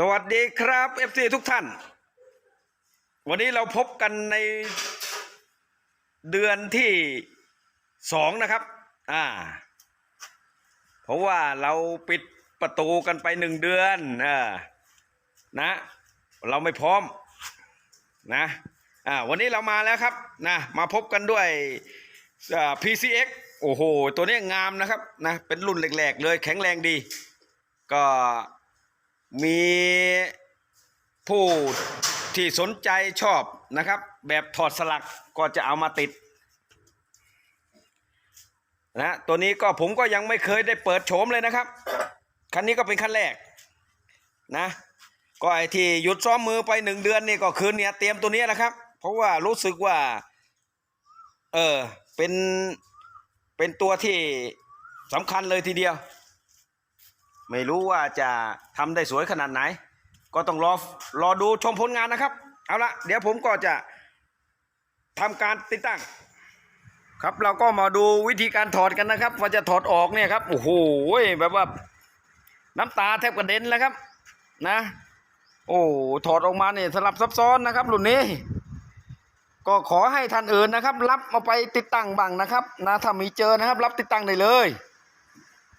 สวัสดีครับเอฟซีทุกท่าน วันนี้เราพบกันในเดือนที่สองนะครับ อ่า เพราะว่าเราปิดประตูกันไปหนึ่งเดือนอ่านะ เราไม่พร้อมนะอ่าวันนี้เรามาแล้วครับนะมาพบกันด้วย PCX โอ้โห ตัวนี้งามนะครับนะเป็นรุ่นแหลกๆเลยแข็งแรงดี ก็ มีผู้ที่สนใจชอบนะครับ แบบถอดสลักก็จะเอามาติดนะตัวนี้ก็ผมก็ยังไม่เคยได้เปิดโฉมเลยนะครับ คันนี้ก็เป็นคันแรกนะ ก็ไอที่หยุดซ้อมมือไปหนึ่งเดือนนี่ก็คือเนี่ยเตรียมตัวนี้แหละครับ เพราะว่ารู้สึกว่า เออเป็นเป็นตัวที่สำคัญเลยทีเดียว ไม่รู้ว่าจะทำได้สวยขนาดไหน ก็ต้องรอรอดูชมผลงานนะครับ เอาละเดี๋ยวผมก็จะทำการติดตั้ง ครับเราก็มาดูวิธีการถอดกันนะครับว่าจะถอดออกเนี่ยครับโอ้โหแบบว่าน้ำตาแทบกระเด็นแล้วครับ นะ โอ้ถอดออกมาเนี่ยสลับซับซ้อนนะครับรุ่นนี้ก็ขอให้ท่านอื่นนะครับ รับมาไปติดตั้งบ้างนะครับนะถ้ามีเจอนะครับ รับติดตั้งได้เลย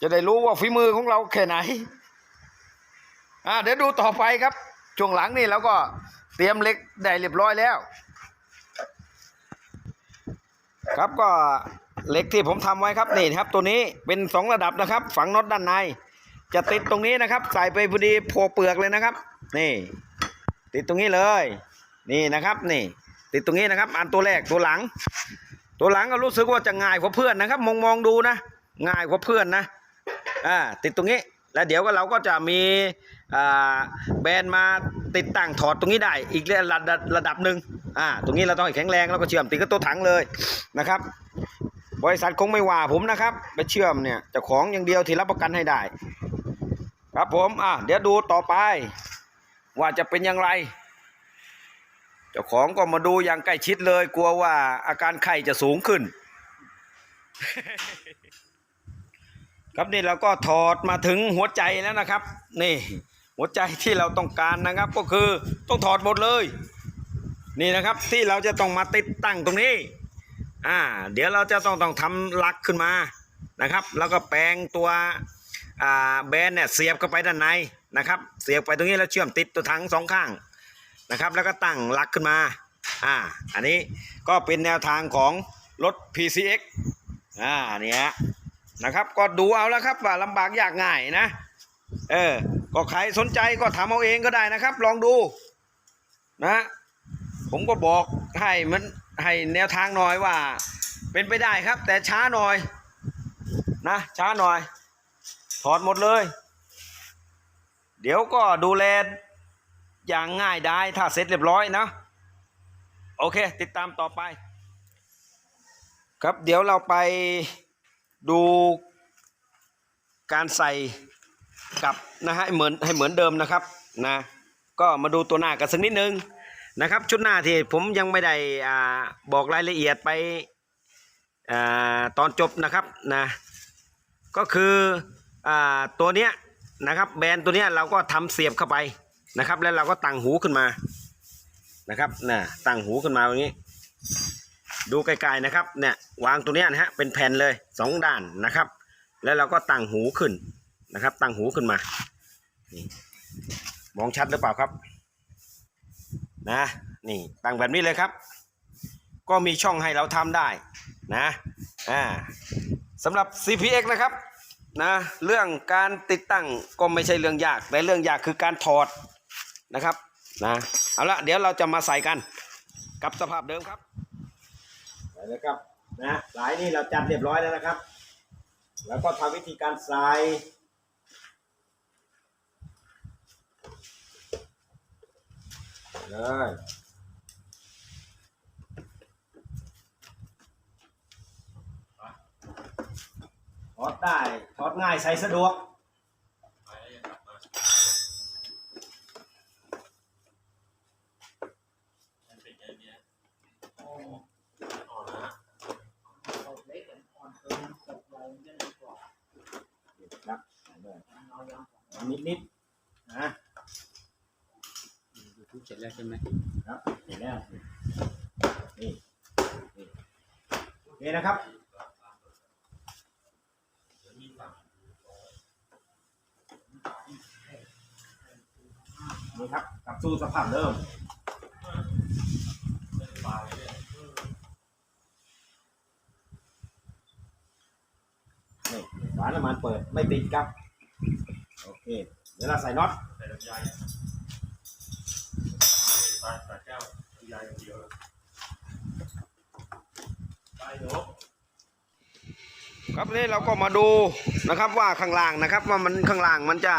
จะได้รู้ว่าฝีมือของเราแค่ไหนอ่าเดี๋ยวดูต่อไปครับ ช่วงหลังนี่เราก็เตรียมเหล็กได้เรียบร้อยแล้ว ครับก็เหล็กที่ผมทำไว้ครับนี่ครับ ตัวนี้เป็นสองระดับนะครับ ฝังน็อตด้านใน จะติดตรงนี้นะครับ ใส่ไปพอดีโผล่เปลือกเลยนะครับ นี่ ติดตรงนี้เลย นี่นะครับ นี่ ติดตรงนี้นะครับ อันตัวแรกตัวหลัง ตัวหลังก็รู้สึกว่าจะง่ายกว่าเพื่อนนะครับ มองมองดูนะง่ายกว่าเพื่อนนะ อ่าติดตรงนี้ แล้วเดี๋ยวก็เราก็จะมีอ่าแบรนด์มาติดตั้งถอดตรงนี้ได้ อีกระดับระดับหนึ่งอ่าตรงนี้เราต้องแข็งแรงแล้วก็เชื่อมติดกับตัวถังเลยนะครับบริษัทคงไม่ว่าผมนะครับ ไปเชื่อมเนี่ยเจ้าของอย่างเดียวที่รับประกันให้ได้ ครับผมอะเดี๋ยวดูต่อไป ว่าจะเป็นอย่างไรเจ้าของก็มาดูอย่างใกล้ชิดเลย กลัวว่าอาการไข้จะสูงขึ้น ครับนี่เราก็ถอดมาถึงหัวใจแล้วนะครับ นี่หัวใจที่เราต้องการนะครับ ก็คือต้องถอดหมดเลย นี่นะครับที่เราจะต้องมาติดตั้งตรงนี้อ่าเดี๋ยวเราจะต้องต้องทำลักขึ้นมานะครับ แล้วก็แปลงตัวอ่าแบนเนี่ยเสียบเข้าไปด้านในนะครับ เสียบไปตรงนี้แล้วเชื่อมติดตัวถังสองข้างนะครับ แล้วก็ตั้งลักขึ้นมาอ่าอันนี้ก็เป็นแนวทางของรถ PCX อ่าเนี่ย นะครับ ก็ดูเอาแล้วครับว่าลำบากยากง่ายนะ เออ ก็ใครสนใจก็ทำเอาเองก็ได้นะครับ ลองดูนะ ผมก็บอกให้มันให้แนวทางหน่อยว่า เป็นไปได้ครับ แต่ช้าหน่อยนะช้าหน่อย ถอดหมดเลย เดี๋ยวก็ดูแลอย่างง่ายได้ถ้าเสร็จเรียบร้อยนะ โอเค ติดตามต่อไป ครับเดี๋ยวเราไป ดูการใส่กับนะฮะให้เหมือนให้เหมือนเดิมนะครับนะก็มาดูตัวหน้ากันสักนิดนึงนะครับชุดหน้าที่ผมยังไม่ได้อ่าบอกรายละเอียดไปอ่าตอนจบนะครับนะก็คืออ่าตัวเนี้ยนะครับแบรนด์ตัวเนี้ยเราก็ทำเสียบเข้าไปนะครับ แล้วเราก็ตั้งหูขึ้นมานะครับนะตั้งหูขึ้นมาอย่างนี้ ดูไกลๆนะครับเนี่ยวางตัวเนี้ยนะฮะเป็นแผ่นเลยสองด้านนะครับ แล้วเราก็ตั้งหูขึ้นนะครับ ตั้งหูขึ้นมานี่มองชัดหรือเปล่าครับนะนี่ตั้งแบบนี้เลยครับ ก็มีช่องให้เราทำได้นะอ่าสำหรับ CPX นะครับนะเรื่องการติดตั้งก็ไม่ใช่เรื่องยากแต่เรื่องยากคือการถอดนะครับนะเอาละเดี๋ยวเราจะมาใส่กันกับสภาพเดิมครับ ไปเลยครับนะสายนี่เราจัดเรียบร้อยแล้วนะครับ แล้วก็ทำวิธีการใส่เลยถอดได้ถอดง่ายใส่สะดวก ครับใส่เลยนิดนิดๆนะเสร็จแล้วใช่ไหมครับเห็นแล้วนี่นี่โอเคนะครับนี่ครับกลับสู่สภาพเดิมนี่ฝาน้ำมันเปิดไม่ติดครับ โอเค เดี๋ยวเราใส่น็อตใส่ลำไยปลาสาแก้วลำไยอย่างเดียวเลยไปเดี๋ยวครับนี่เราก็มาดูนะครับว่าข้างล่างนะครับว่ามันข้างล่างมันจะ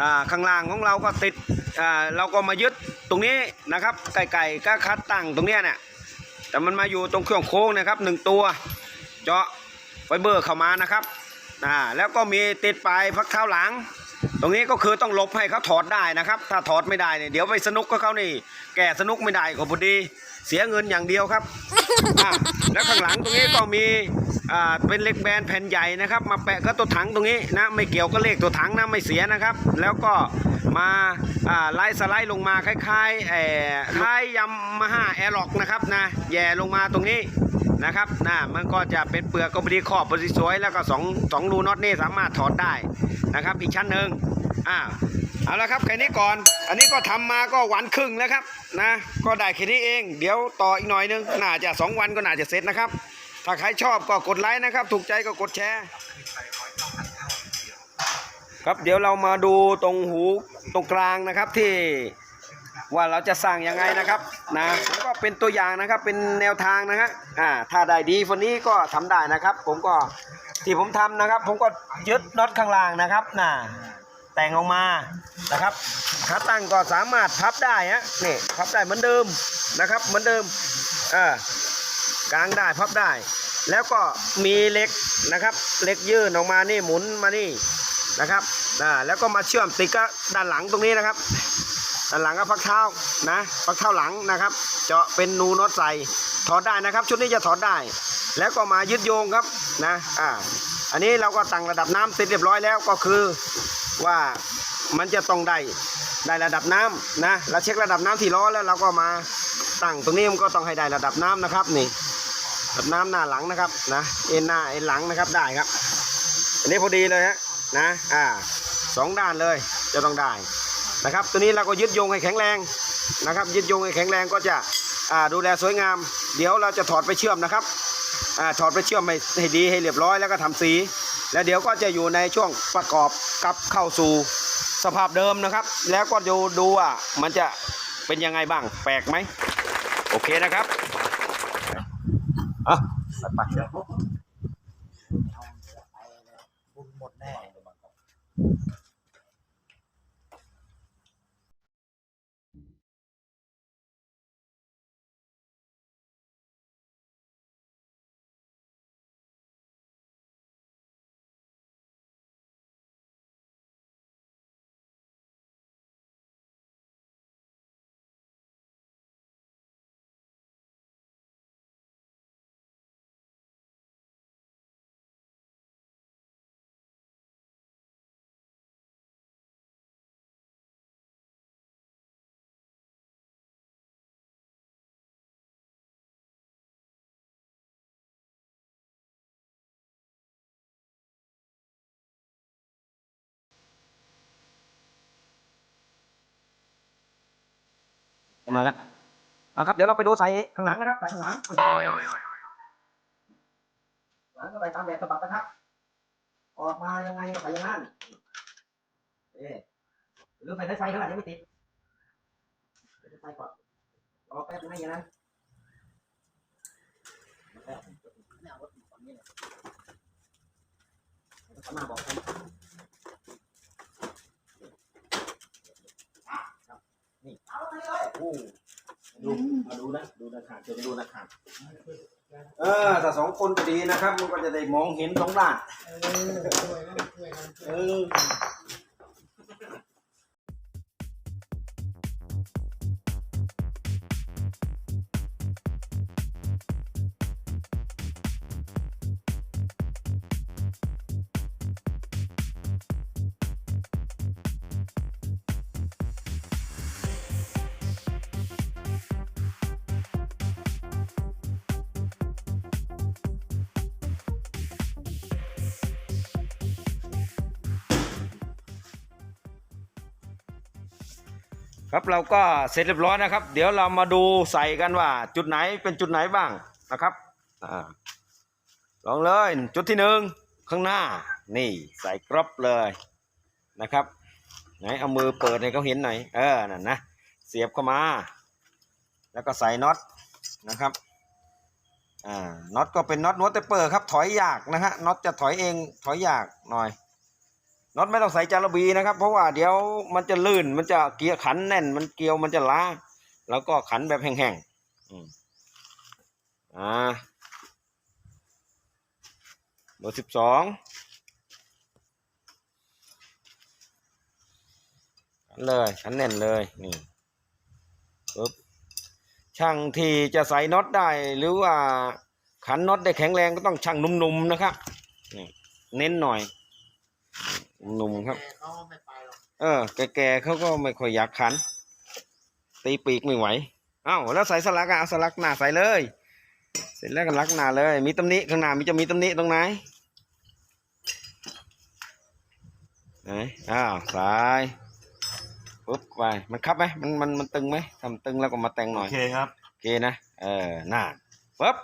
อ่าข้างล่างของเราก็ติดอ่าเราก็มายึดตรงนี้นะครับไก่ๆก็คัดตั้งตรงเนี้ยเนี่ยแต่มันมาอยู่ตรงเครื่องโค้งนะครับหนึ่งตัว เจาะไฟเบอร์เข้ามานะครับ อ่าแล้วก็มีติดปลายพักเท้าหลัง ตรงนี้ก็คือต้องลบให้เขาถอดได้นะครับ ถ้าถอดไม่ได้เนี่ยเดี๋ยวไปสนุกกับเขานี่ แก่สนุกไม่ได้ก็พอดี เสียเงินอย่างเดียวครับอ่าแล้วข้างหลังตรงนี้ก็มีอ่าเป็นเล็กแบนแผ่นใหญ่นะครับ มาแปะกับตัวถังตรงนี้นะไม่เกี่ยวกับเลขตัวถังนะไม่เสียนะครับ แล้วก็มาอ่าไล่สไลด์ลงมาคล้ายๆเอ่อคล้ายยำมาฮ่าแอร์ล็อกนะครับนะแย่ลงมาตรงนี้ นะครับนะมันก็จะเป็นเปลือกก็พอดีขอบพอดีสวยแล้วก็สองสองรูน็อตนี่สามารถถอดได้นะครับ อีกชั้นหนึ่งอ่าเอาละครับแค่นี้ก่อน อันนี้ก็ทำมาก็วันครึ่งแล้วครับนะ ก็ได้แค่นี้เอง เดี๋ยวต่ออีกหน่อยนึง น่าจะสองวันก็น่าจะเสร็จนะครับ ถ้าใครชอบก็กดไลค์นะครับ ถูกใจก็กดแชร์ ครับเดี๋ยวเรามาดูตรงหูตรงกลางนะครับที่ ว่าเราจะสั่งยังไงนะครับนะผมก็เป็นตัวอย่างนะครับเป็นแนวทางนะฮะอ่าถ้าได้ดีวันนี้ก็ทำได้นะครับ ผมก็ที่ผมทำนะครับ ผมก็ยึดน็อตข้างล่างนะครับน่ะแต่งออกมานะครับขาตั้งก็สามารถพับได้ฮะนี่พับได้เหมือนเดิมนะครับ เหมือนเดิมเออกางได้พับได้ แล้วก็มีเหล็กนะครับเหล็กยื่นออกมานี่หมุนมานี่นะครับอ่าแล้วก็มาเชื่อมติดกับด้านหลังตรงนี้นะครับ ด้านหลังก็พักเท้านะพักเท้าหลังนะครับ เจาะเป็นนูน็อตใส่ถอดได้นะครับ ชุดนี้จะถอดได้ แล้วก็มายึดโยงครับนะอ่าอันนี้เราก็ตั้งระดับน้ำติดเรียบร้อยแล้วก็คือว่ามันจะต้องได้ได้ระดับน้ำนะเราเช็คระดับน้ำที่ล้อแล้วเราก็มาตั้งตรงนี้มันก็ต้องให้ได้ระดับน้ำนะครับนี่ระดับน้ำหน้าหลังนะครับนะเอ็นหน้าเอ็นหลังนะครับได้ครับ อันนี้พอดีเลยฮะนะอ่าสองด้านเลยจะต้องได้ นะครับ ตัวนี้เราก็ยึดโยงให้แข็งแรงนะครับ ยึดโยงให้แข็งแรงก็จะดูแลสวยงาม เดี๋ยวเราจะถอดไปเชื่อมนะครับอถอดไปเชื่อมให้ให้ดีให้เรียบร้อยแล้วก็ทำสี แล้วเดี๋ยวก็จะอยู่ในช่วงประกอบกับเข้าสู่สภาพเดิมนะครับ แล้วก็ดูดูว่ามันจะเป็นยังไงบ้างแปลกไหมโอเคนะครับอะไปเชือม มาแล้วเอาครับ เดี๋ยวเราไปดูใส่ข้างหลังนะครับใส่ข้างหลังหลังก็ไปตามแบบฉบับนะครับ ออกมายังไงใส่ย่างนั้นเอ๊ะหรือไปใส่ไฟเท่าไหร่ยังไม่ติดไปใส่ไฟก่อนรอแป๊บนึงอย่างนั้นมาบอกกันโอ้ ดู มาดูนะดูนะขาดจะไปดูนะขาดเออถ้าสองคนก็ดีนะครับ มันก็จะได้มองเห็นสองด้าน เออ ครับเราก็เสร็จเรียบร้อยนะครับ เดี๋ยวเรามาดูใส่กันว่า จุดไหนเป็นจุดไหนบ้างนะครับอ่าลองเลยจุดที่หนึ่งข้างหน้านี่ใส่กรอบเลยนะครับไหนเอามือเปิดให้เขาเห็นหน่อยเออนั่นนะเสียบเข้ามา แล้วก็ใส่น็อตนะครับอ่าน็อตก็เป็นน็อตนัวเตเปอร์ครับถอยยากนะฮะน็อตจะถอยเองถอยยากหน่อย น็อตไม่ต้องใส่จารบีนะครับ เพราะว่าเดี๋ยวมันจะลื่นมันจะเกียร์ขันแน่น มันเกลียวมันจะล้า แล้วก็ขันแบบแห้งๆอ่าเบอร์สิบสองขันเลยขันแน่นเลยนี่ปึ๊บช่างที่จะใส่น็อตได้ หรือว่าขันน็อตได้แข็งแรงก็ต้องช่างหนุ่มๆนะครับนี่เน้นหน่อย หนุ่มๆครับแต่เขาไม่ไปหรอกเออ แก่ๆเขาก็ไม่ค่อยอยากขัน ตีปีกไม่ไหวเอ้าแล้วใส่สลักอะเอาสลักหน้าใส่เลย เสร็จแล้วก็ลักหน้าเลย มีตำหนิข้างหน้ามีจะมีตำหนิตรงไหนไหนอ้าวใส่ปุ๊บไปมันคับไหมมันมันมันตึงไหมทำตึงแล้วก็มาแต่งหโอน่อยเคครับโอเคนะเออหน้าปุ๊บ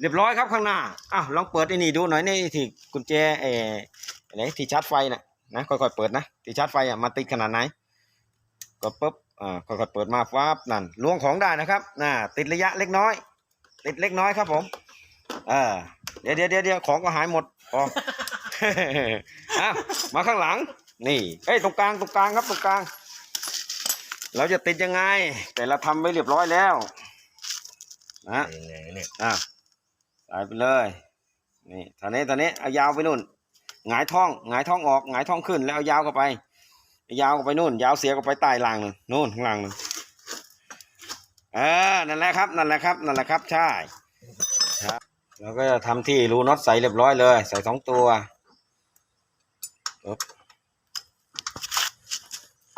เรียบร้อยครับข้างหน้าอ้าวลองเปิดไอ้นี่ดูหน่อยนี่ที่กุญแจเอ ออะไรที่ชาร์จไฟน่ะนะค่อยๆเปิดนะที่ชาร์จไฟอะมาติดขนาดไหนก็ปุ๊บอ่าค่อยๆเปิดมาฟ้าบนั่นล้วงของได้นะครับน่าติดระยะเล็กน้อย ติดเล็กน้อยครับผมเออเดี๋ยวเดี๋ยวเดี๋ยวเดี๋ยวของก็หายหมดพออะมาข้างหลังนี่เอ้ยตรงกลางตรงกลางครับตรงกลาง เราจะติดยังไง แต่เราทำไว้เรียบร้อยแล้วนะยังไงเนี่ยอะใส่ไปเลยนี่ตอนนี้ตอนนี้เอายาวไปนู่น หงายท้องหงายท้องออกหงายท้องขึ้น แล้วยาวเข้าไป ยาวเข้าไปนู่น ยาวเสียเข้าไปใต้รางหนึ่งนู่นข้างล่างหนึ่งเออนั่นแหละครับนั่นแหละครับนั่นแหละครับใช่ครับเราก็จะทำที่รูน็อตใส่เรียบร้อยเลย ใส่สองตัว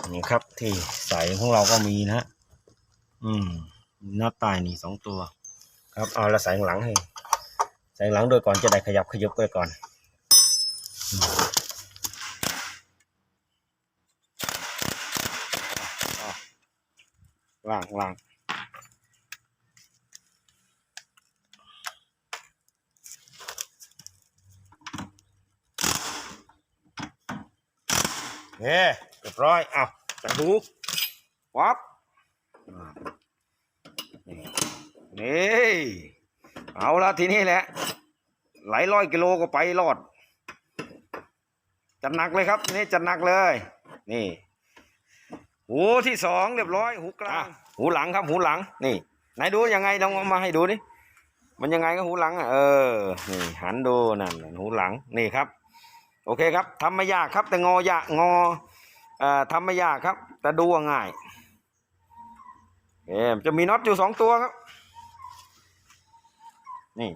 นี่ครับที่ใส่ของเราก็มีนะฮะอืมน็อตใต้นี่สองตัว ครับเอาแล้วใส่หลังให้ใส่หลังโดยก่อนจะได้ขยับขยับไปก่อน ล่างล่างเฮ้เรียบร้อยเอาใส่หูวับอ่านี่นี่ เอาละทีนี้แหละ หลายร้อยกิโลก็ไปรอด จัดหนักเลยครับทีนี้จัดหนักเลย นี่ หูที่สองเรียบร้อย หูกลางหูหลังครับ หูหลัง นี่ ไหนดูยังไงลองเอามาให้ดูดิมันยังไงก็หูหลังอะเออนี่หันดูนั่นนั่นหูหลังนี่ครับ โอเคครับทำไม่ยากครับ แต่งอยากงอเอ่อทำไม่ยากครับ แต่ดูว่าง่ายเอ๊จะมีน็อตอยู่สองตัวครับ นี่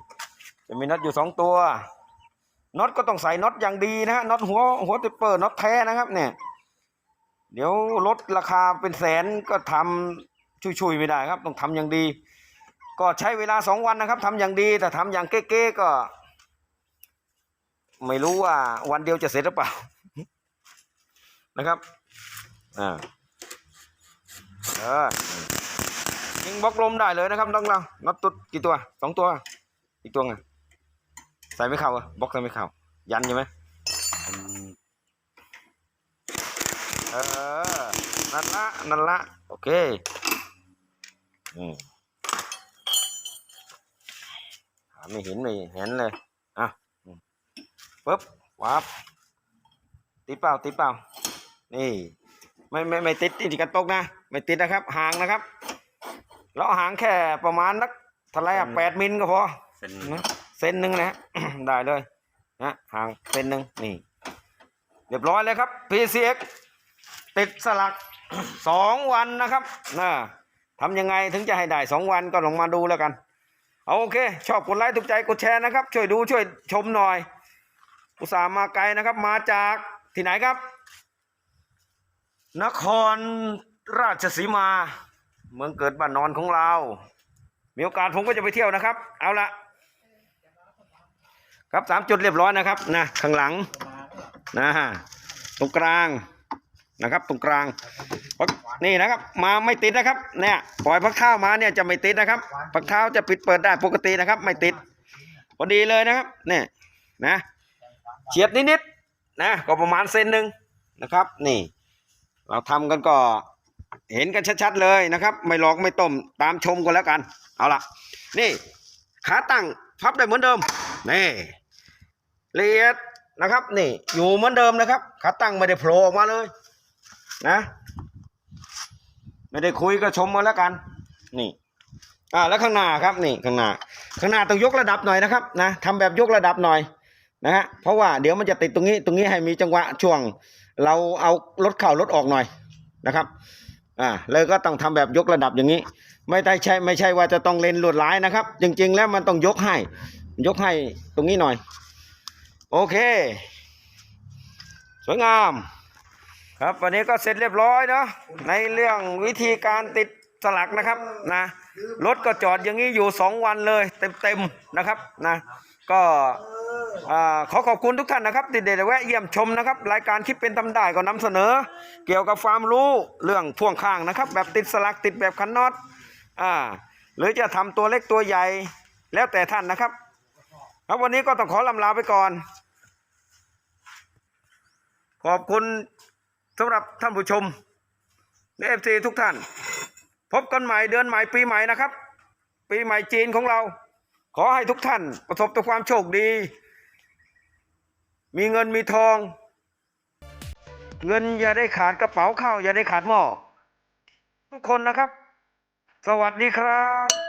จะมีน็อตอยู่สองตัว น็อตก็ต้องใส่น็อตอย่างดีนะฮะน็อตหัวหัวติปเปอร์น็อตแท้นะครับ เนี่ย เดี๋ยวลดราคาเป็นแสนก็ทำชุยๆไม่ได้ครับ ต้องทำอย่างดี ก็ใช้เวลาสองวันนะครับทำอย่างดีแต่ทำอย่างเก๊ๆก็ ไม่รู้ว่าวันเดียวจะเสร็จหรือเปล่านะครับอ่าเออยิงบล็อกลมได้เลยนะครับน้องเราน็อตตุดกี่ตัวสองตัว อีกตัวไง ใส่ไม่เข้าอะบล็อกใส่ไม่เข้า ยันใช่ไหมอืมเออ นั่นละ นั่นละ โอเค อืมหาไม่เห็นไม่เห็นเลย อะอืมปึ๊บวับติดเปล่า ติดเปล่า นี่ ไม่ไม่ไม่ติดที่กันตกนะ ไม่ติดนะครับ ห่างนะครับ แล้วหางแค่ประมาณนักเท่าไหรอะแปดมิลก็พอเส้นนะ เส้นหนึ่งนะฮะได้เลยนะห่างเส้นหนึ่งนี่ เรียบร้อยเลยครับ PCX ติดสลักสองวันนะครับนะทำยังไงถึงจะให้ได้สองวันก็ลองมาดูแล้วกัน เอาโอเค ชอบกดไลค์ถูกใจกดแชร์นะครับ ช่วยดูช่วยชมหน่อย อุตส่าห์มาไกลนะครับ มาจากที่ไหนครับ นครราชสีมา เมืองเกิดบ้านนอนของเรา มีโอกาสผมก็จะไปเที่ยวนะครับ เอาละ ครับสามจุดเรียบร้อยนะครับนะข้างหลังนะตรงกลางนะครับ ตรงกลางนี่นะครับ มาไม่ติดนะครับเนี่ยปล่อยพักเท้ามาเนี่ยจะไม่ติดนะครับพักเท้าจะปิดเปิดได้ปกตินะครับ ไม่ติดพอดีเลยนะครับเนี่ยนะเฉียดนิดๆนะก็ประมาณเซนหนึ่งนะครับ นี่ เราทำกันก็เห็นกันชัดๆเลยนะครับ ไม่หลอกไม่ต้มตามชมกันแล้วกัน เอาละนี่ ขาตั้งพับได้เหมือนเดิมนี่ ละเอียดนะครับ นี่อยู่เหมือนเดิมนะครับขาตั้งไม่ได้โผล่ออกมาเลย นะ ไม่ได้คุยก็ชมมาแล้วกัน นี่อ่าแล้วข้างหน้าครับนี่ข้างหน้า ข้างหน้าต้องยกระดับหน่อยนะครับนะทำแบบยกระดับหน่อยนะฮะเพราะว่าเดี๋ยวมันจะติดตรงนี้ตรงนี้ให้มีจังหวะช่วง เราเอารถเข้ารถออกหน่อยนะครับอ่าเลยก็ต้องทำแบบยกระดับอย่างนี้ ไม่ได้ใช่ไม่ใช่ว่าจะต้องเล่นลวดลายนะครับ จริง ๆ แล้วมันต้องยกให้ยกให้ตรงนี้หน่อย โอเค สวยงาม ครับวันนี้ก็เสร็จเรียบร้อยเนาะในเรื่องวิธีการติดสลักนะครับนะรถก็จอดอย่างนี้อยู่สองวันเลยเต็มๆนะครับนะก็ขอขอบคุณทุกท่านนะครับที่ได้แวะเยี่ยมชมนะครับ รายการคลิปเป็นตำได้ก็นำเสนอ เกี่ยวกับความรู้เรื่องพ่วงข้างนะครับ แบบติดสลักติดแบบคันน็อตอ่าหรือจะทำตัวเล็กตัวใหญ่แล้วแต่ท่านนะครับ ครับวันนี้ก็ต้องขอลำลาไปก่อน ขอบคุณสำหรับท่านผู้ชมและเอฟซีทุกท่าน พบกันใหม่เดือนใหม่ปีใหม่นะครับ ปีใหม่จีนของเรา ขอให้ทุกท่านประสบแต่ความโชคดี มีเงินมีทอง เงินอย่าได้ขาดกระเป๋าเข้าอย่าได้ขาดหม้อทุกคนนะครับ สวัสดีครับ